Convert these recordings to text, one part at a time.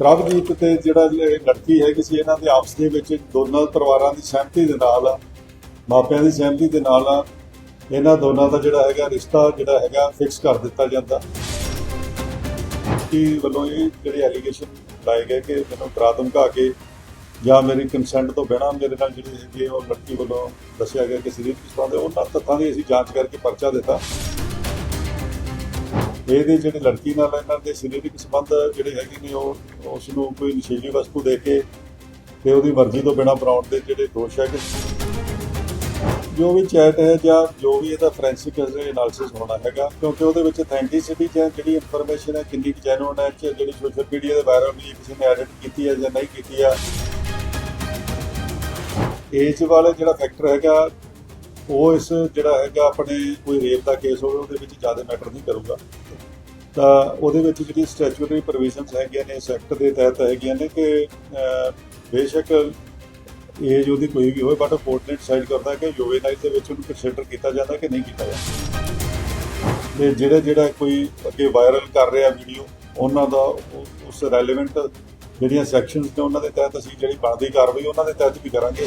ਪ੍ਰਭਜੀਤ ਤੇ ਜਿਹੜਾ ਲੜਕੀ ਹੈ ਕਿਸੇ ਇਹਨਾਂ ਦੇ ਆਪਸ ਦੇ ਵਿੱਚ ਦੋਨਾਂ ਪਰਿਵਾਰਾਂ ਦੀ ਸਹਿਮਤੀ ਦੇ ਨਾਲ, ਮਾਪਿਆਂ ਦੀ ਸਹਿਮਤੀ ਦੇ ਨਾਲ, ਇਹਨਾਂ ਦੋਨਾਂ ਦਾ ਜਿਹੜਾ ਹੈਗਾ ਰਿਸ਼ਤਾ ਜਿਹੜਾ ਹੈਗਾ ਫਿਕਸ ਕਰ ਦਿੱਤਾ ਜਾਂਦਾ। ਕਿ ਵੱਲੋਂ ਇਹ ਜਿਹੜੇ ਐਲੀਗੇਸ਼ਨ ਲਾਏ ਗਏ ਕਿ ਮੈਨੂੰ ਡਰਾ ਧਮਕਾ ਕੇ ਜਾਂ ਮੇਰੀ ਕੰਸੈਂਟ ਤੋਂ ਬਿਨਾਂ ਮੇਰੇ ਨਾਲ ਜਿਹੜੀ ਹੈਗੀ ਉਹ ਲੜਕੀ ਵੱਲੋਂ ਦੱਸਿਆ ਗਿਆ ਕਿ ਸਰੀਰ ਕਿਸ ਤਰ੍ਹਾਂ ਦੇ, ਉਹਨਾਂ ਤੱਥਾਂ ਦੀ ਅਸੀਂ ਜਾਂਚ ਕਰਕੇ ਪਰਚਾ ਦਿੱਤਾ। ਇਹਦੇ ਜਿਹੜੇ ਲੜਕੀ ਨਾਲ ਇਹਨਾਂ ਦੇ ਸਰੀਰਕ ਸੰਬੰਧ ਜਿਹੜੇ ਹੈਗੇ ਨੇ, ਉਹ ਉਸ ਨੂੰ ਕੋਈ ਨਸ਼ੀਲੀ ਵਸਤੂ ਦੇ ਕੇ ਤੇ ਉਹਦੀ ਮਰਜ਼ੀ ਤੋਂ ਬਿਨਾਂ ਬਣਾਉਣ ਦੇ ਜਿਹੜੇ ਦੋਸ਼ ਹੈਗੇ। ਜੋ ਵੀ ਚੈਟ ਹੈ ਜਾਂ ਜੋ ਵੀ ਇਹਦਾ ਫੋਰੈਂਸਿਕ ਐਨਾਲਿਸਿਸ ਹੋਣਾ ਹੈਗਾ, ਕਿਉਂਕਿ ਉਹਦੇ ਵਿੱਚ ਅਥੈਂਟਿਸਿਟੀ ਜਾਂ ਜਿਹੜੀ ਇਨਫੋਰਮੇਸ਼ਨ ਹੈ ਕਿੰਨੀ ਕੁ ਜੈਨੂਨ ਹੈ ਚ- ਜਿਹੜੀ ਸੋਸ਼ਲ ਮੀਡੀਆ ਦੇ ਵਾਇਰਲ ਹੋਈ ਕਿਸੇ ਨੇ ਐਡਿਟ ਕੀਤੀ ਹੈ ਜਾਂ ਨਹੀਂ ਕੀਤੀ ਹੈ ਏਜ ਵਾਲਾ ਜਿਹੜਾ ਫੈਕਟਰ ਹੈਗਾ ਉਹ ਇਸ ਜਿਹੜਾ ਹੈਗਾ ਆਪਣੇ ਕੋਈ ਰੇਪ ਦਾ ਕੇਸ ਹੋਵੇ, ਉਹਦੇ ਵਿੱਚ ਜ਼ਿਆਦਾ ਮੈਟਰ ਨਹੀਂ ਕਰੂਗਾ। ਤਾਂ ਉਹਦੇ ਵਿੱਚ ਜਿਹੜੀ ਸਟੈਚੂਟਰੀ ਪ੍ਰੋਵੀਜ਼ਨਸ ਹੈਗੀਆਂ ਨੇ, ਇਸ ਐਕਟ ਦੇ ਤਹਿਤ ਹੈਗੀਆਂ ਨੇ ਕਿ ਬੇਸ਼ੱਕ ਏਜ ਉਹਦੀ ਕੋਈ ਵੀ ਹੋਵੇ ਬਟ ਕੋਰਟ ਨੇ ਡਿਸਾਈਡ ਕਰਦਾ ਕਿ ਜੁਵੇਨਾਈਲ ਦੇ ਵਿੱਚ ਉਹਨੂੰ ਕੰਸੀਡਰ ਕੀਤਾ ਜਾਂਦਾ ਕਿ ਨਹੀਂ ਕੀਤਾ ਜਾਂਦਾ। ਤੇ ਜਿਹੜਾ ਜਿਹੜਾ ਕੋਈ ਅੱਗੇ ਵਾਇਰਲ ਕਰ ਰਿਹਾ ਵੀਡੀਓ ਉਹਨਾਂ ਦਾ ਉਸ ਰੈਲੇਵੈਂਟ ਜਿਹੜੀਆਂ ਸੈਕਸ਼ਨਸ ਨੇ, ਉਹਨਾਂ ਦੇ ਤਹਿਤ ਅਸੀਂ ਜਿਹੜੀ ਬਣਦੀ ਕਾਰਵਾਈ, ਉਹਨਾਂ ਦੇ ਤਹਿਤ ਵੀ ਕਰਾਂਗੇ।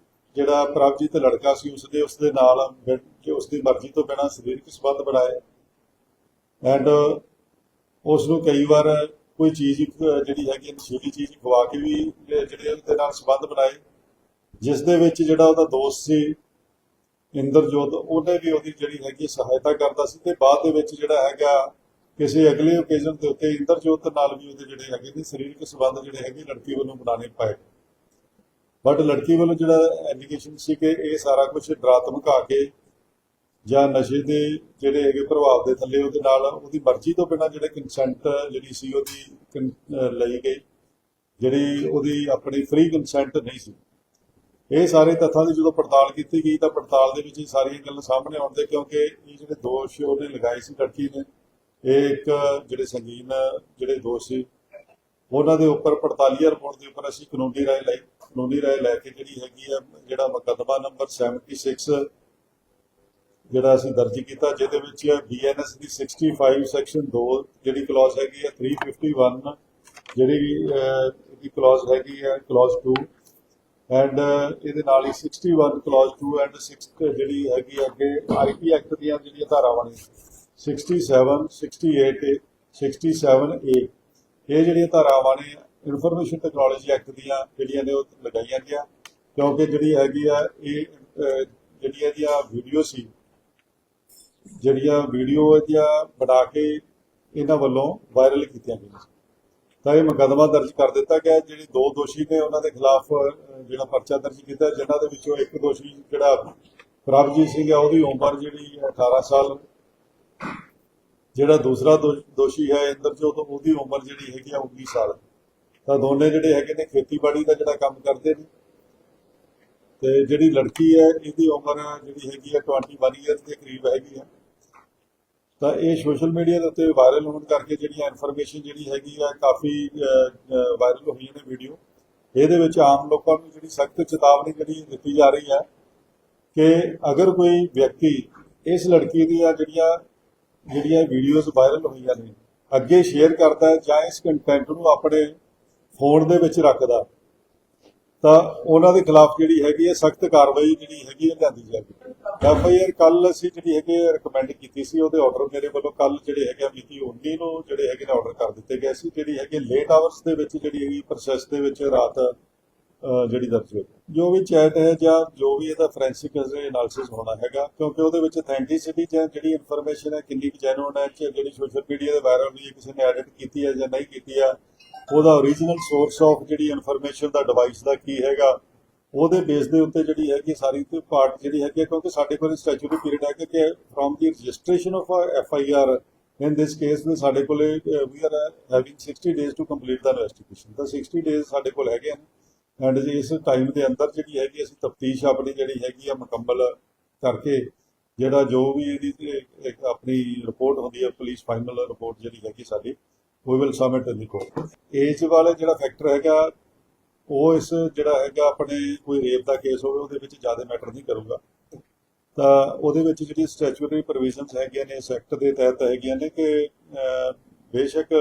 ਜਿਹੜਾ ਪ੍ਰਭਜੀਤ ਲੜਕਾ ਸੀ ਉਸ ਦੇ ਉਸ ਦੇ ਨਾਲ ਮਿਲ ਉਸ ਦੀ ਮਰਜ਼ੀ ਤੋਂ ਬਿਨਾਂ ਸਰੀਰਕ ਸੰਬੰਧ ਬਣਾਏ। ਐਂਡ ਉਸ ਨੂੰ ਕਈ ਵਾਰ ਕੋਈ ਚੀਜ਼ ਜਿਹੜੀ ਹੈਗੀ ਨਸ਼ੀਲੀ ਚੀਜ਼ ਖਵਾ ਕੇ ਵੀ, ਜਿਹੜੇ ਉਹਦੇ ਨਾਲ ਸੰਬੰਧ ਬਣਾਏ। ਜਿਸ ਦੇ ਵਿੱਚ ਜਿਹੜਾ ਉਹਦਾ ਦੋਸਤ ਸੀ, ਇੰਦਰਜੋਤ, ਉਹਨੇ ਵੀ ਉਹਦੀ ਜਿਹੜੀ ਹੈਗੀ ਸਹਾਇਤਾ ਕਰਦਾ ਸੀ ਤੇ ਬਾਅਦ ਦੇ ਵਿੱਚ ਜਿਹੜਾ ਹੈਗਾ, ਕਿਸੇ ਅਗਲੇ ਓਕੇਜ਼ਨ ਦੇ ਉੱਤੇ ਇੰਦਰਜੋਤ ਨਾਲ ਵੀ ਉਹਦੇ ਜਿਹੜੇ ਹੈਗੇ ਨੇ ਸਰੀਰਕ ਸੰਬੰਧ ਜਿਹੜੇ ਹੈਗੇ ਲੜਕੀ ਵੱਲੋਂ ਬਣਾਉਣੇ ਪਏ। ਬਟ ਲੜਕੀ ਵੱਲੋਂ ਜਿਹੜਾ ਐਲੀਗੇਸ਼ਨ ਸੀ ਕਿ ਇਹ ਸਾਰਾ ਕੁਝ ਡਰਾ ਧਮਕਾ ਕੇ ਜਾਂ ਨਸ਼ੇ ਦੇ ਜਿਹੜੇ ਹੈਗੇ ਪ੍ਰਭਾਵ ਦੇ ਥੱਲੇ ਉਹਦੇ ਨਾਲ ਉਹਦੀ ਮਰਜ਼ੀ ਤੋਂ ਬਿਨਾਂ ਜਿਹੜੇ ਕੰਸੈਂਟ ਜਿਹੜੀ ਸੀ ਉਹਦੀ ਲਈ ਗਈ, ਜਿਹੜੀ ਉਹਦੀ ਆਪਣੀ ਫ੍ਰੀ ਕੰਸੈਂਟ ਨਹੀਂ ਸੀ। ਇਹ ਸਾਰੇ ਤੱਥਾਂ ਦੀ ਜਦੋਂ ਪੜਤਾਲ ਕੀਤੀ ਗਈ ਤਾਂ ਪੜਤਾਲ ਦੇ ਵਿੱਚ ਇਹ ਸਾਰੀਆਂ ਗੱਲਾਂ ਸਾਹਮਣੇ ਆਉਂਦੇ ਕਿਉਂਕਿ ਇਹ ਜਿਹੜੇ ਦੋਸ਼ ਉਹਨੇ ਲਗਾਏ ਸੀ ਲੜਕੀ ਨੇ, ਇਹ ਇੱਕ ਜਿਹੜੇ ਸੰਗੀਨ ਜਿਹੜੇ ਦੋਸ਼ ਸੀ, ਉਹਨਾਂ ਦੇ ਉੱਪਰ ਪੜਤਾਲੀਆ ਰਿਪੋਰਟ ਦੇ ਉੱਪਰ ਅਸੀਂ ਕਾਨੂੰਨੀ ਰਾਏ ਲਈ। ਕਾਨੂੰਨੀ ਰਾਏ ਲੈ ਕੇ ਜਿਹੜੀ ਹੈਗੀ ਆ, ਜਿਹੜਾ ਮੁਕੱਦਮਾ ਨੰਬਰ 76 ਜਿਹੜਾ ਅਸੀਂ ਦਰਜ ਕੀਤਾ, ਜਿਹਦੇ ਵਿੱਚ ਬੀਐਨਐਸ ਦੀ 65 ਸੈਕਸ਼ਨ 2 ਜਿਹੜੀ ਕਲੌਜ਼ ਹੈਗੀ ਹੈ 351 ਜਿਹੜੀ ਇਹਦੀ ਕਲੌਜ਼ ਹੈਗੀ ਹੈ ਕਲੌਜ਼ 2 ਐਂਡ ਇਹਦੇ ਨਾਲ ਹੀ 61 ਕਲੌਜ਼ 2 ਐਂਡ 6 ਜਿਹੜੀ ਹੈਗੀ ਅੱਗੇ ਆਈਪੀ ਐਕਟ ਦੀਆਂ ਜਿਹੜੀਆਂ ਧਾਰਾਵਾਂ ਨੇ 67 68 67 ਏ ਇਹ ਜਿਹੜੀਆਂ ਧਾਰਾਵਾਂ ਨੇ ਇਨਫੋਰਮੇਸ਼ਨ ਟੈਕਨੋਲੋਜੀ ਐਕਟ ਦੀਆਂ ਜਿਹੜੀਆਂ ਨੇ ਉਹ ਲਗਾਈਆਂ ਗਿਆ ਕਿਉਂਕਿ ਜਿਹੜੀ ਹੈਗੀ ਆ ਇਹ ਅਹ, ਜਿਹੜੀਆਂ ਇਹਦੀਆਂ ਵੀਡੀਓ ਸੀ ਜਿਹੜੀਆਂ ਵੀਡੀਓ ਇਹਦੀਆਂ ਬਣਾ ਕੇ ਇਹਨਾਂ ਵੱਲੋਂ ਵਾਇਰਲ ਕੀਤੀਆਂ ਗਈਆਂ ਤਾਂ ਇਹ ਮੁਕੱਦਮਾ ਦਰਜ ਕਰ ਦਿੱਤਾ ਗਿਆ। ਜਿਹੜੇ ਦੋ ਦੋਸ਼ੀ ਨੇ ਉਹਨਾਂ ਦੇ ਖਿਲਾਫ ਜਿਹੜਾ ਪਰਚਾ ਦਰਜ ਕੀਤਾ ਜਿਨ੍ਹਾਂ ਦੇ ਵਿੱਚੋਂ ਇੱਕ ਦੋਸ਼ੀ ਜਿਹੜਾ ਪ੍ਰਭਜੀਤ ਸਿੰਘ ਹੈ ਉਹਦੀ ਉਮਰ ਜਿਹੜੀ ਹੈ 18 ਸਾਲ। ਜਿਹੜਾ ਦੂਸਰਾ ਦੋਸ਼ੀ ਹੈ ਇੰਦਰਜੋਤ ਉਹਦੀ ਉਮਰ ਜਿਹੜੀ ਹੈਗੀ ਆ 19 ਸਾਲ। ਤਾਂ ਦੋਨੇ ਜਿਹੜੇ ਹੈਗੇ ਨੇ ਖੇਤੀਬਾੜੀ ਦਾ ਜਿਹੜਾ ਕੰਮ ਕਰਦੇ ਨੇ। ਤੇ ਜਿਹੜੀ ਲੜਕੀ ਹੈ, ਇਹਦੀ ਉਮਰ ਜਿਹੜੀ ਹੈਗੀ ਹੈ 21 ਇਅਰਸ ਦੇ ਕਰੀਬ ਹੈਗੀ ਆ। ਤਾਂ ਇਹ ਸੋਸ਼ਲ ਮੀਡੀਆ ਦੇ ਉੱਤੇ ਵਾਇਰਲ ਹੋਣ ਕਰਕੇ ਜਿਹੜੀ ਇਨਫੋਰਮੇਸ਼ਨ ਜਿਹੜੀ ਹੈਗੀ ਆ, ਕਾਫੀ ਵਾਇਰਲ ਹੋਈਆਂ ਨੇ ਵੀਡੀਓ ਇਹਦੇ ਵਿੱਚ ਆਮ ਲੋਕਾਂ ਨੂੰ ਜਿਹੜੀ ਸਖਤ ਚੇਤਾਵਨੀ ਜਿਹੜੀ ਦਿੱਤੀ ਜਾ ਰਹੀ ਹੈ ਕਿ ਅਗਰ ਕੋਈ ਵਿਅਕਤੀ ਇਸ ਲੜਕੀ ਦੀਆਂ ਜਿਹੜੀਆਂ ਜਿਹੜੀਆਂ ਵੀਡੀਓਜ਼ ਵਾਇਰਲ ਹੋਈਆਂ ਨੇ, ਅੱਗੇ ਸ਼ੇਅਰ ਕਰਦਾ ਹੈ ਜਾਂ ਇਸ ਕੰਟੈਂਟ ਨੂੰ ਆਪਣੇ ਫੋਨ ਦੇ ਵਿੱਚ ਰੱਖਦਾ, ਤਾਂ ਉਹਨਾਂ ਦੇ ਖਿਲਾਫ ਜਿਹੜੀ ਹੈਗੀ ਹੈ ਸਖਤ ਕਾਰਵਾਈ ਜਿਹੜੀ ਹੈਗੀ ਹੈ ਲਿਆਂਦੀ ਜਾਏਗੀ। ਐਫ ਆਈ ਆਰ ਕੱਲ ਅਸੀਂ ਜਿਹੜੀ ਹੈਗੀ ਰეკਮੈਂਡ ਕੀਤੀ ਸੀ, ਉਹਦੇ ਆਰਡਰ ਮੇਰੇ ਵੱਲੋਂ ਕੱਲ ਜਿਹੜੇ ਹੈਗੇ ਮਿਤੀ 19 ਨੂੰ ਜਿਹੜੇ ਹੈਗੇ ਨੇ ਆਰਡਰ ਕਰ ਦਿੱਤੇ ਗਏ ਸੀ, ਜਿਹੜੀ ਹੈਗੀ ਲੇਟ ਆਵਰਸ ਦੇ ਵਿੱਚ ਜਿਹੜੀ ਹੈਗੀ ਪ੍ਰੋਸੈਸ ਦੇ ਵਿੱਚ ਰਾਤ ਜਿਹੜੀ ਦਰਜ ਹੋਈ। ਜੋ ਵੀ ਚੈਟ ਹੈ ਜਾਂ ਜੋ ਵੀ ਇਹਦਾ ਫੋਰੈਂਸਿਕ ਐਨਾਲਿਸਿਸ ਹੋਣਾ ਹੈਗਾ, ਕਿਉਂਕਿ ਉਹਦੇ ਵਿੱਚ ਅਥੈਂਟਿਸਿਟੀ ਜਾਂ ਜਿਹੜੀ ਇਨਫੋਰਮੇਸ਼ਨ ਹੈ ਕਿੰਨੀ ਜੈਨੂਨ ਹੈ ਜਿਹੜੀ ਸੋਸ਼ਲ ਮੀਡੀਆ ਦੇ ਵਾਇਰਲ ਹੋਈ ਹੈ ਕਿਸੇ ਨੇ ਐਡਿਟ ਕੀਤੀ ਹੈ ਜਾਂ ਨਹੀਂ ਕੀਤੀ ਹੈ ਉਹਦਾ origignal ਸੋਰਸ ਆਫ ਜਿਹੜੀ ਇਨਫੋਰਮੇਸ਼ਨ ਦਾ ਡਿਵਾਈਸ ਦਾ ਕੀ ਹੈਗਾ ਉਹਦੇ ਬੇਸ ਦੇ ਉੱਤੇ ਜਿਹੜੀ ਹੈਗੀ ਸਾਰੀ ਤੇ ਪਾਰਟ ਜਿਹੜੀ ਹੈਗੀ ਹੈ, ਕਿਉਂਕਿ ਸਾਡੇ ਕੋਲ ਸਟੈਚੂਟਰੀ ਪੀਰੀਅਡ ਹੈ ਕਿ from the registration of F I R in this case ਨੇ ਸਾਡੇ ਕੋਲੇ we are having 60 days to complete the investigation ਤਾਂ 60 ਡੇਜ਼ ਸਾਡੇ ਕੋਲ ਹੈਗੇ ਹਨ ਐਂਡ ਇਸ ਟਾਈਮ ਦੇ ਅੰਦਰ ਜਿਹੜੀ ਹੈਗੀ ਅਸੀਂ ਤਫਤੀਸ਼ ਆਪਣੀ ਜਿਹੜੀ ਹੈਗੀ ਆ ਮੁਕੰਮਲ ਕਰਕੇ ਜਿਹੜਾ ਜੋ ਵੀ ਇਹਦੀ ਆਪਣੀ ਰਿਪੋਰਟ ਹੁੰਦੀ ਹੈ ਪੁਲਿਸ ਫਾਈਨਲ ਰਿਪੋਰਟ ਜਿਹੜੀ ਹੈਗੀ ਸਾਡੀ we will submit in the court age ਵਾਲਾ ਜਿਹੜਾ ਫੈਕਟਰ ਹੈਗਾ ਉਹ ਇਸ ਜਿਹੜਾ ਹੈਗਾ ਆਪਣੇ ਕੋਈ ਰੇਪ ਦਾ ਕੇਸ ਹੋਵੇ ਉਹਦੇ ਵਿੱਚ ਜ਼ਿਆਦਾ ਮੈਟਰ ਨਹੀਂ ਕਰੂਗਾ। ਤਾਂ ਉਹਦੇ ਵਿੱਚ ਜਿਹੜੀ ਸਟੈਚੂਟਰੀ ਪ੍ਰੋਵੀਜ਼ਨਸ ਹੈਗੀਆਂ ਨੇ ਇਸ ਐਕਟ ਦੇ ਤਹਿਤ ਹੈਗੀਆਂ ਨੇ ਕਿ ਬੇਸ਼ੱਕ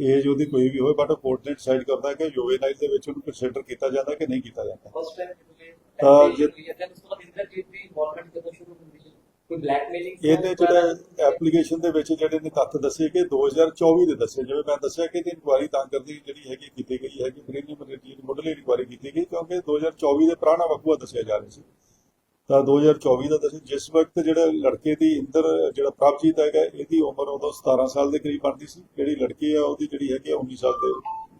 ਏਜ ਉਹਦੀ ਕੋਈ ਵੀ ਹੋਵੇ ਬਟ ਕੋਰਟ ਨੇ ਡਿਸਾਈਡ ਕਰਦਾ ਕਿ ਜੁਵੇਨਾਈਲ ਦੇ ਵਿੱਚ ਉਹਨੂੰ ਕੰਸੀਡਰ ਕੀਤਾ ਜਾਂਦਾ ਕਿ ਨਹੀਂ ਕੀਤਾ ਜਾਂਦਾ। ਫਸਟ ਟਾਈਮ ਜਿਵੇਂ ਤਾਂ ਜੇ- ਉਸ ਤੋਂ ਬਾਅਦ ਇੰਦਰਜੀਤ ਦੀ ਇਨਵੋਲਵਮੈਂਟ ਕਦੋਂ ਸ਼ੁਰੂ ਹੁੰਦੀ ਕੋਈ ਬਲੈਕਮੇਲਿੰਗ ਇਹਦੇ ਜਿਹੜੇ ਐਪਲੀਕੇਸ਼ਨ ਦੇ ਵਿੱਚ ਜਿਹੜੇ ਨੇ ਤੱਥ ਦੱਸੇ ਕਿ 2024 ਦੇ ਦੱਸੇ ਜਿਵੇਂ ਮੈਂ ਦੱਸਿਆ ਕਿ ਇਹਦੀ ਇਨਕੁਆਇਰੀ ਤਾਂ ਕਰਦੀ ਜਿਹੜੀ ਹੈਗੀ ਕੀਤੀ ਗਈ ਹੈਗੀ ਪ੍ਰੀਲਿਮਿਨਰੀ ਦੀ ਮੁੱਢਲੀ ਇਨਕੁਆਇਰੀ ਕੀਤੀ ਗਈ ਕਿਉਂਕਿ 2024 ਦੇ ਪੁਰਾਣਾ ਵਕੂਆ ਦੱਸਿਆ ਜਾ ਰਿਹਾ ਸੀ। ਤਾਂ 2024 ਦਾ ਦੱਸਿਆ ਜਿਸ ਵਕਤ ਜਿਹੜਾ ਲੜਕੇ ਦੀ ਇੰਦਰ ਜਿਹੜਾ ਪ੍ਰਭਜੀਤ ਹੈਗਾ ਇਹਦੀ ਉਮਰ ਉਦੋਂ 17 ਸਾਲ ਦੇ ਕਰੀਬ ਬਣਦੀ ਸੀ। ਜਿਹੜੀ ਲੜਕੀ ਆ ਉਹਦੀ ਜਿਹੜੀ ਹੈਗੀ ਆ 19 ਸਾਲ ਦੇ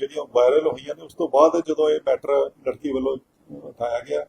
ਜਿਹੜੀਆਂ ਵਾਇਰਲ ਹੋਈਆਂ ਨੇ ਉਸ ਤੋਂ ਬਾਅਦ ਜਦੋਂ ਇਹ ਮੈਟਰ ਲੜਕੀ ਵੱਲੋਂ ਉਠਾਇਆ ਗਿਆ